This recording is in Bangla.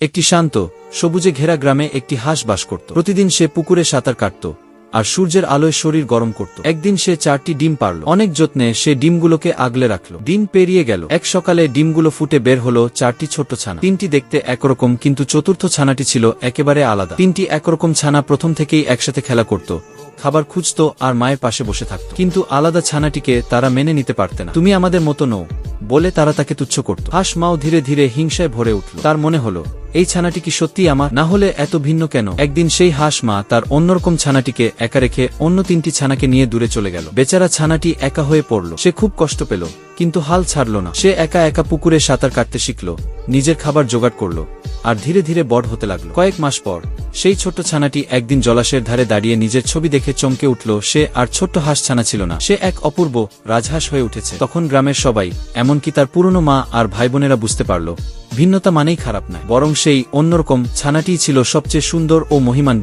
একটি শান্ত, সবুজে ঘেরা গ্রামে একটি হাঁস বাস করত। প্রতিদিন সে পুকুরে সাঁতার কাটত আর সূর্যের আলোয় শরীর গরম করত। একদিন সে চারটি ডিম পারল। অনেক যত্নে সে ডিমগুলোকে আগলে রাখল। দিন পেরিয়ে গেল। এক সকালে ডিমগুলো ফুটে বের হলো চারটি ছোট্ট ছানা। তিনটি দেখতে একরকম, কিন্তু চতুর্থ ছানাটি ছিল একেবারে আলাদা। তিনটি একরকম ছানা প্রথম থেকেই একসাথে খেলা করত, খাবার খুঁজত আর মায়ের পাশে বসে থাকত। কিন্তু আলাদা ছানাটিকে তারা মেনে নিতে পারতে না। তুমি আমাদের মতো নও বলে তারা তাকে তুচ্ছ করত। হাঁস মাও ধীরে ধীরে হিংসায় ভরে উঠল। তার মনে হলো, এই ছানাটি কি সত্যি আমার? না হলে এত ভিন্ন কেন? একদিন সেই হাঁস মা তার অন্যরকম ছানাটিকে একা রেখে অন্য তিনটি ছানাকে নিয়ে দূরে চলে গেল। বেচারা ছানাটি একা হয়ে পড়ল। সে খুব কষ্ট পেল, কিন্তু হাল ছাড়ল না। সে একা একা পুকুরে সাঁতার কাটতে শিখল, নিজের খাবার জোগাড় করল, আর ধীরে ধীরে বড় হতে লাগল। কয়েক মাস পর সেই ছোট্ট ছানাটি একদিন জলাশয়ের ধারে দাঁড়িয়ে নিজের ছবি দেখে চমকে উঠল, সে আর ছোট্ট হাঁস ছানা ছিল না। সে এক অপূর্ব রাজহাঁস হয়ে উঠেছে। তখন গ্রামের সবাই, এমনকি তার পুরনো মা আর ভাই বোনেরা বুঝতে পারল, ভিন্নতা মানেই খারাপ নয়, বরং সেই অন্যরকম ছানাটি ছিল সবচেয়ে সুন্দর ও মহিমান